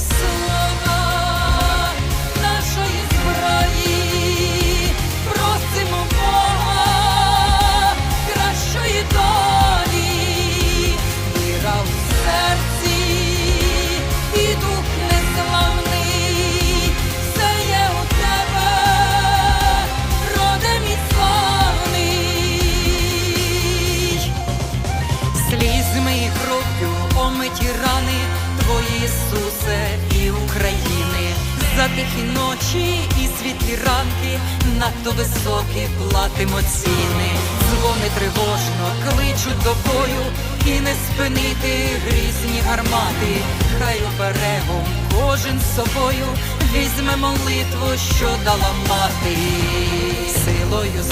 слова нашої зброї, просимо Бога кращої долі, віра в серці і дух незламний, все є у тебе, мій славний. Слізьми і кров'ю омиті рани Твої Ісусе України, за тихі ночі і світлі ранки, надто високі платимо ціни, дзвони тривожно кличуть до бою, і не спинити грізні гармати, хай оберегом кожен з собою візьме молитву, що дала мати, силою